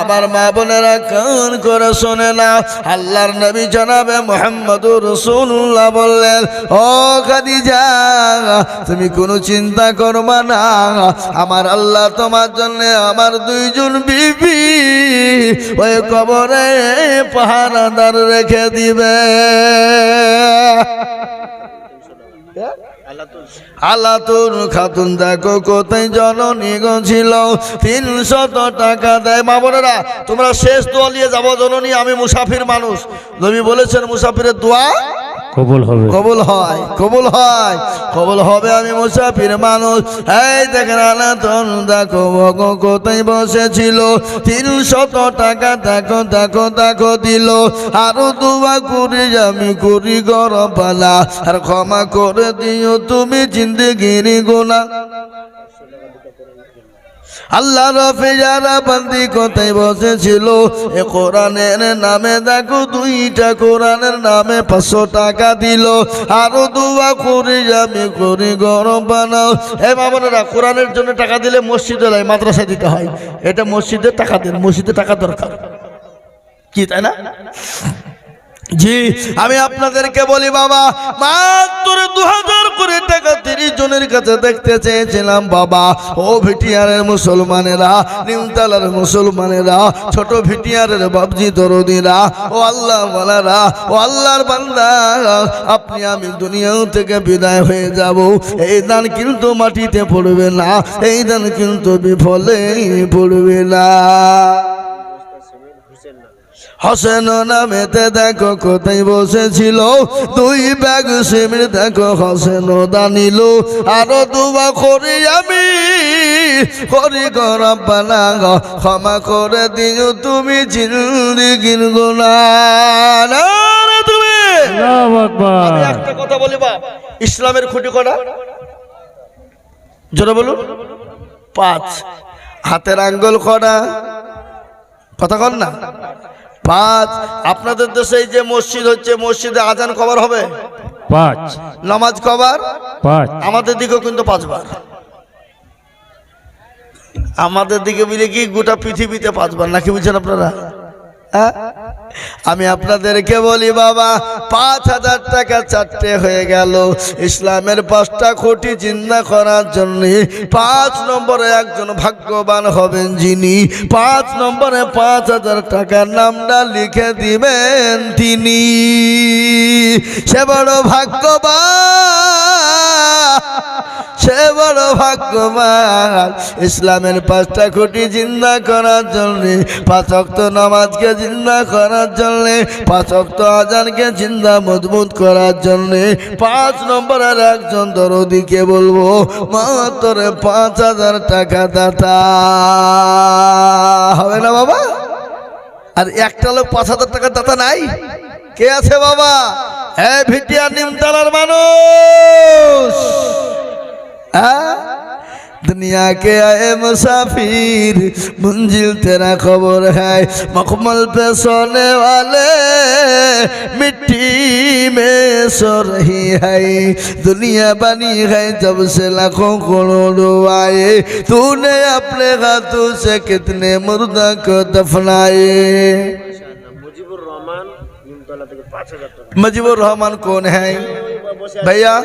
আমার মা বোনেরা কান করে শোনে না। আল্লাহর নবী জানাবে মোহাম্মদুর রসুল্লাহ বললেন, ও খাদিজা, তুমি কোনো চিন্তা করবা না। আমার আল্লাহ তোমার জন্য আমার দুইজন বিবি ওই কবরে পাহারাদার রেখে দিবে। আলাতুর খাতুন, দেখো কোথায় জননী ছিল। তিনশত টাকা দেয়। মা বোনেরা, তোমরা শেষ দোয়া নিয়ে যাব জননী, আমি মুসাফির মানুষ। নবী বলেছেন, মুসাফিরের দোয়া কবুল হবে। কবুল হয় কবুল হয়, কবুল হবে আমি মুসাফির মানুষ। এই দেখেন আলাতুন দেখো কোথায় বসেছিল? টাকা দেখো দেখো আরও করি আমি, করি গরম আর ক্ষমা করে দিও তুমি জিন্দগির গোনা আল্লাহ রফে যারা বান্দি কোথায় বসেছিল? এ কোরআনের নামে দেখো দুইটা কোরআনের নামে পাঁচশো টাকা দিল। আরও দুয়া করি, আমি করি, গরম বানাও। এ মামনেরা কোরআনের জন্য টাকা দিলে মসজিদে নয় মাদ্রাসায় দিতে হয়। এটা মসজিদে টাকা দেন, মসজিদে টাকা দরকার। কি, তাই না? জি, আমি আপনাদেরকে বলি বাবা, মাত্র দু হাজার করে টাকা তিরিশ জনের কাছে দেখতে চেয়েছিলাম বাবা। ও ভিটিয়ারের মুসলমানেরা, নিমতালার মুসলমানেরা, ছোট ভিটিয়ারের বাবজি দরদিরা, ও আল্লাহ বলারা ও আল্লাহর বান্দা, আপনি আমি দুনিয়াও থেকে বিদায় হয়ে যাব। এই দান কিন্তু মাটিতে পড়বে না, এই দান কিন্তু বিফলে পড়বে না। হোসেন নামেতে দেখো কোথায় বসেছিল? দুই ব্যাগ সিমির দেখো হোসেন দানিল। আরও দুবা করি আমি। করি গরবানা ক্ষমা করে দিও তুমি জিন্দিগির রে তুমি! একটা কথা বলি বাপ ইসলামের খুঁটি কটা? জোরে বলুন। পাঁচ। হাতের আঙ্গুল কটা? কথা কন না। পাঁচ। আপনাদের দেশে এই যে মসজিদ হচ্ছে মসজিদে আজান কবার হবে? পাঁচ। নামাজ কবার? পাঁচ। আমাদের দিকেও কিন্তু পাঁচবার। আমাদের দিকে মিলে কি গোটা পৃথিবীতে পাঁচবার নাকি বুঝছেন আপনারা? আমি আপনাদেরকে বলি, বাবা, পাঁচ হাজার টাকা চারটে হয়ে গেল। ইসলামের পাঁচটা কোটি চিন্তা করার জন্য পাঁচ নম্বরে একজন ভাগ্যবান হবেন যিনি। পাঁচ নম্বরে পাঁচ হাজার টাকার নামটা লিখে দিবেন তিনি। সে বড় ভাগ্যবান। সে বড় ভাগ্যবান। ইসলামের পাঁচটা কোটি জিন্দা করার জন্য, পাঁচ অক্ত নামাজকে জিন্দা করার জন্য, পাঁচ অক্ত আজানকে জিন্দা মজবুত করার জন্য, পাঁচ নম্বরের একজন দরদিকে বলব, মাত্র পাঁচ হাজার টাকা দাতা। হবে না বাবা? আর একটা লোক পাঁচ হাজার টাকার দাতা নাই? কে আছে বাবা? হ্যাঁ ভিটিয়া নিমতলার মানুষ? दुनिया के आए मुसाफिर मंजिल तेरा खबर है मखमल पे सोने वाले मिट्टी में सो रही है दुनिया बनी है जब से लाखों करोड़ों आए तूने अपने हाथों से कितने मुर्दा को दफनाए मुजीबुर रहमान कौन है भैया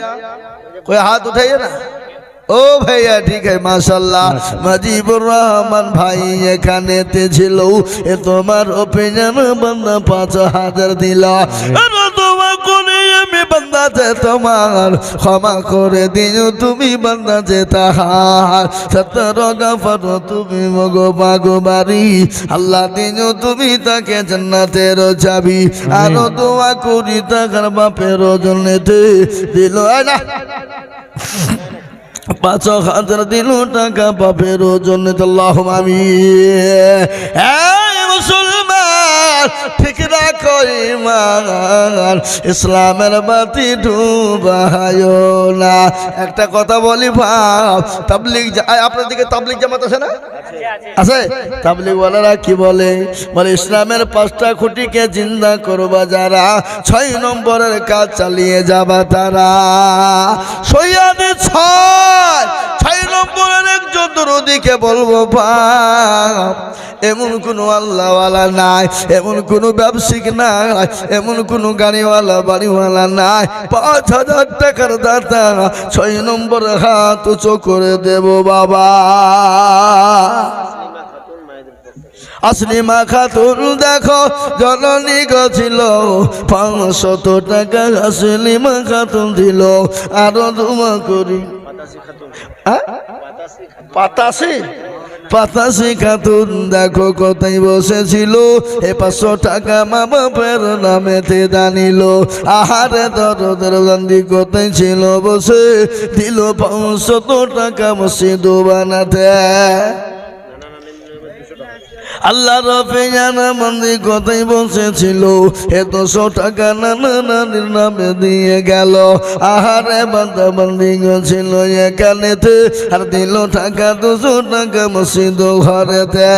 कोई हाथ उठाइए ना ও ভাইয়া ঠিক আছে মাশাল্লাহ মাজিবুর রহমান ভাই এখানে ছিল এ তোমার অপিনিয়ন বান্দা পাঁচ হাজার দিল। তোমার কোনে আমি বান্দা যে তোমার? ক্ষমা করে দিও তুমি বান্দা যে তাহার। সত্তর গাফর তুমি মগো বাগো বাড়ি আল্লাহ দিও তুমি তাকে জান্নাতের চাবি। আরও দোয়া করি তাকার বাপের জন্যতে দিল না। পাঁচ হাজার দিল টাকা বাপের জন্য আল্লাহ আমি এই মুসলমান ঠিক ইমান ইসলামের বাতি ডুবায় না। একটা কথা বলি ভাব তাবলিক আপনার দিকে তাবলিগ জামাত আছে না? আছে? তাবলিগ ওয়ালারা কি বলে? বলে, ইসলামের পাঁচটা খুঁটিকে জিন্দা করবা যারা, ছয় নম্বরের কাজ চালিয়ে যাবা তারা। সৈয়াদে ছয় ছয় নম্বরের একজন দরদিকে বলব বাপ এমন কোনো আল্লাহওয়ালা নাই, এমন কোনো ব্যবসায়িক নাই। এমন কোনো গাড়িওয়ালা বাড়িওয়ালা নাই। পাঁচ হাজার টাকার দাতা ছয় নম্বর হাত উঁচু করে দেব বাবা। আসলিমা খাতুন দেখো জননী ছিল পাঁচশত টাকা আসলিমা খাতুন দিল। আরও দুমা করি। পাতাসি পাতাসি খাতুন দেখো কোথায় বসেছিল। এ পাঁচশো টাকা মা বাপের নামেতে দানিল আহারে দরদের গান্ধী কোথায় ছিল বসে, দিল পাঁচশত টাকা মসজিদ বানাতে। আল্লাহ রফে জানা মন্দির কথাই বসেছিল। এতশো টাকা নানা নানির নামে দিয়ে গেল। আহারে বান্দা বন্দি গেছিল এখানেতে, আর দিল টাকা দুশো টাকা মসজিদ ঘরেতে।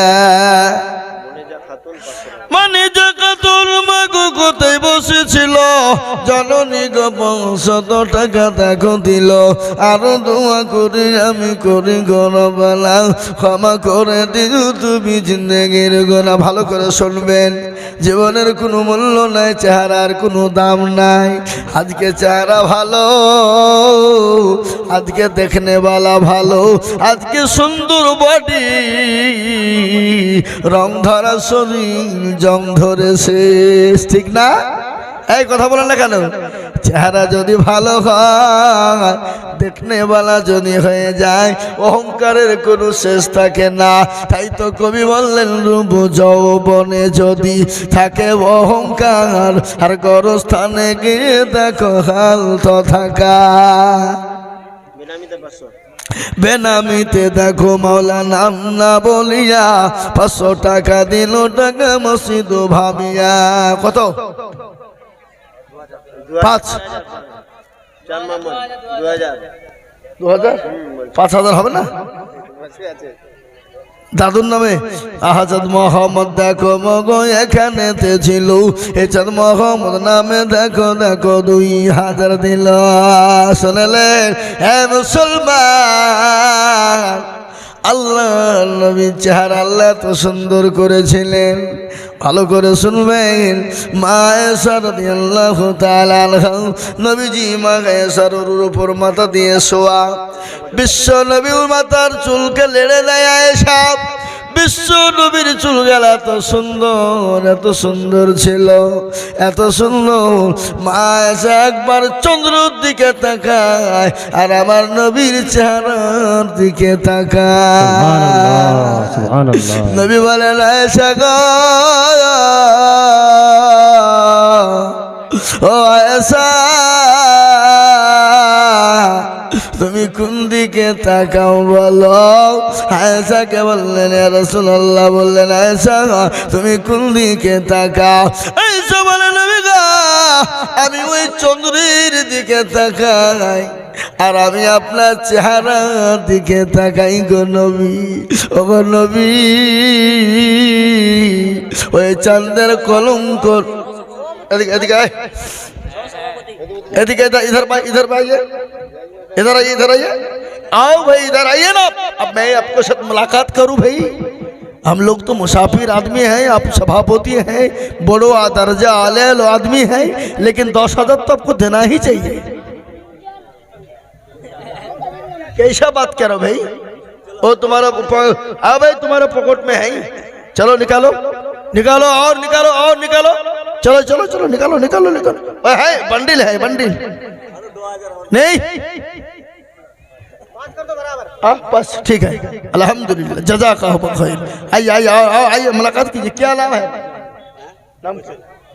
মানে তোর মাগো কোথায় বসেছিল? জননী গো শত টাকা দেখো দিল আরও দোয়া করি, আমি করি গণবেলা ক্ষমা করে দিও তুমি জিন্দগির গোনা ভালো করে শুনবেন, জীবনের কোনো মূল্য নাই, চেহারার কোনো দাম নাই। আজকে চেহারা ভালো, আজকে দেখনে বালা ভালো। আজকে সুন্দর বডি রং ধরা শরীর জং ধরে শেষ, ঠিক না? এই কথা বলেন না কেন? চেহারা যদি ভালো হয়, দেখনে বালা যদি হয়ে যায়, অহংকারের কোনো শেষ থাকে না। তাই তো কবি বললেন, রূপ যৌবনে যদি থাকে অহংকার, আর গরস্থানে গিয়ে দেখো হাল তো থাকা। বেনামিতে দেখো মাওলা নাম না বলিয়া পাঁচশো টাকা দিল টাকা মসজিদ ভাবিয়া। কত? পাঁচ। দু হাজার। পাঁচ হাজার হবে না? দাদুর নামে আহাজাদ মোহাম্মদ দেখো মগো এখানেতে ছিল। এচাঁদ মোহাম্মদ নামে দেখো দেখো দুই হাজার দিল। শোনালেন হে মুসলমান আল্লাহ নবী চেহারা আল্লাহ তো সুন্দর করেছিলেন। ভালো করে শুনবেন, মা সারদি আল্লাহ নবীজি মা সারুর উপর মাথা দিয়ে শোয়া। বিশ্ব নবীর মাথার চুলকে লেড়ে দেয় আয়েশা। বিশ্ব নবীর চুল গেল এত সুন্দর এত সুন্দর ছিল এত সুন্দর। মা এসে একবার চন্দ্রর দিকে তাকায় আর আমার নবীর চেহারার দিকে তাকায়। নবী বলেন আয়েশা গো ও আয়েশা তুমি কোন দিকে তাকাও বলো? আয়সাকে বললেন রসুল্লাহ বললেন আয়সা তুমি কোন দিকে তাকাও? আয়েশা বলেন আমি আমি ওই চন্দ্রের দিকে তাকাই, আর আমি আপনার চেহারা দিকে তাকাই গো নবী। ও গো নবী, ওই চাঁদের কলঙ্ক এদিকে এদিকে এদিকে ইধর ভাই ইধর ভাই इधर आइए इधर आइए। आओ भाई, इधर आइए ना। अब मैं आपको साथ मुलाकात करूँ भाई। हम लोग तो मुसाफिर आदमी हैं, आप सभापति हैं, बड़ो दर्जा आले आदमी हैं, लेकिन दस हज़ार तो आपको देना ही चाहिए। कैसा बात करो भाई? ओ, तुम्हारा हाँ भाई, तुम्हारे पॉकेट में है चलो, निकालो। निकालो, और निकालो और निकालो। चलो चलो चलो, निकालो निकालो निकालो। है, बंडिल है, बंडिल। नहीं हाँ, बस, ठीक है। अल्हम्दुलिल्लाह जजा का हो खैर आइए आइए आइए, मुलाकात कीजिए। क्या नाम है? नाम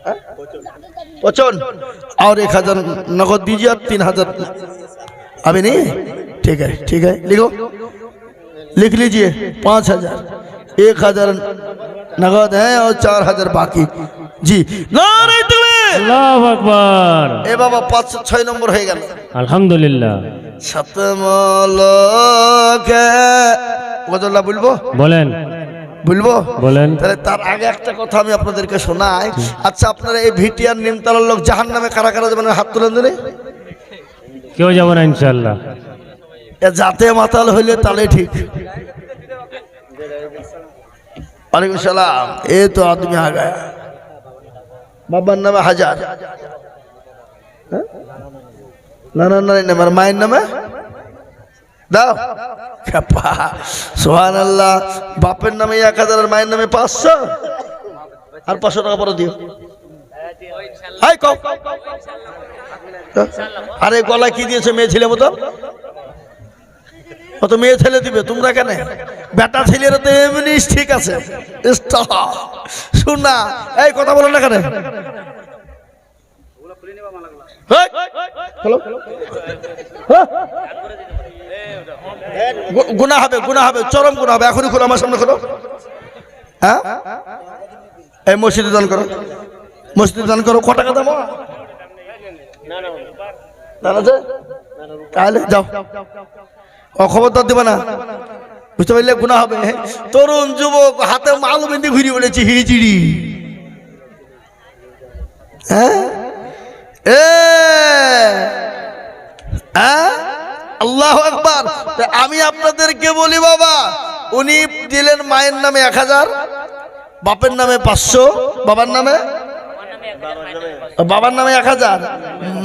हाँ? और एक हज़ार नगद दीजिए तीन हज़ार अभी नहीं? ठीक है ठीक है। लिखो। लिख लीजिए, पाँच हज़ार। एक हज़ार नगद है और चार हज़ार बाकी। जी। नारे আল্লাহ আকবার। এ বাবা পাঁচ ছয় নম্বর হয়ে গেল। আলহামদুলিল্লাহ। সতমলকে গজলটা বলব? বলেন। বলব? বলেন। তাহলে তার আগে একটা কথা আমি আপনাদেরকে শোনাই। আচ্ছা আপনারা এই ভিটিয়ার নিমতলার লোক জাহান নামে কারা কারা যাবেন? হাত তুলেন দিলে কেউ যাব না ইনশাল্লাহ এ জাতে মাতাল হইলে তাহলে ঠিক। ওয়ালাইকুম সালাম। এ তো আদমি আ গায়া বাবার নামে হাজার। হ্যাঁ? না না না না আমার মায়ের নামে? দাও। সোহান আল্লাহ বাপের নামে এক হাজার আর মায়ের নামে পাঁচশো। আর পাঁচশো টাকা পরে দিও। কও। আরে গলা কি দিয়েছে মেয়ে ছেলে মতো? ও তো মেয়ে ছেলে দিবে তোমরা কেন? বেটা ছেলেরা তো এমনি ঠিক আছে. শুন না এই কথা বলো না কেন? হ্যাঁ? গু- গুনাহ হবে গুনাহ হবে চরম গুনাহ হবে। এখনই খোলো আমার সামনে খোলো। হ্যাঁ? এই মসজিদে দান করো। মসজিদে দান করো। ক টাকা দাম দান আছে তাহলে যাও। খবরদার দেবে না। বুঝতে পারলে গুণা হবে। তরুণ যুবক, হাতে মাল বেঁধে ঘুরে বেড়েছে হিড়িচিড়ি। হ্যাঁ? হ্যাঁ? আল্লাহ একবার আমি আপনাদেরকে বলি বাবা, উনি দিলেন মায়ের নামে এক হাজার, বাপের নামে পাঁচশো, বাবার নামে বাবার নামে এক হাজার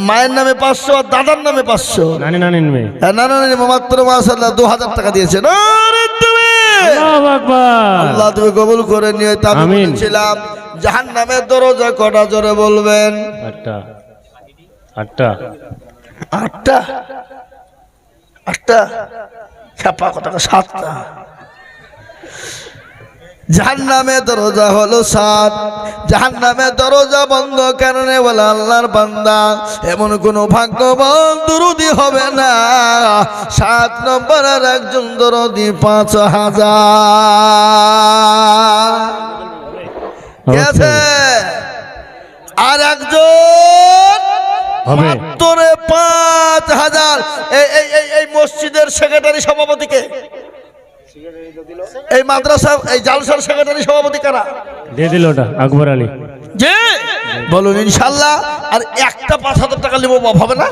মায়ের নামে পাঁচশো আর দাদার নামে পাঁচশো। নানি নানিন মেয়ে হ্যাঁ, না না না মাত্র মাসাল্লাহ দু হাজার টাকা দিয়েছে আল্লাহ তুমি কবুল করে নিয়ে আমি আমিন। জাহান নামের দরজা কটা জোরে বলবেন? আটটা। আটটা। আটটা? আটটা? সাতটা। জাহান নামে দরজা হলো সাত। জাহান নামে দরজা বন্ধ কারণে বলে আল্লাহর বান্দা? এমন কোন ভাগ্যবান দুরুদি হবে না। সাত নম্বর আর একজন দরদি পাঁচ হাজার। আছে আর একজন পাঁচ হাজার। এই মসজিদের সেক্রেটারি সভাপতিকে। এই মাদ্রাসা এই জালসার সেক্রেটারি সভাপতি কারা? দিয়ে দিল ওটা আকবর আলী। যে বলুন ইনশাল্লাহ আর একটা পাঁচ হাজার টাকা নেব হবে না?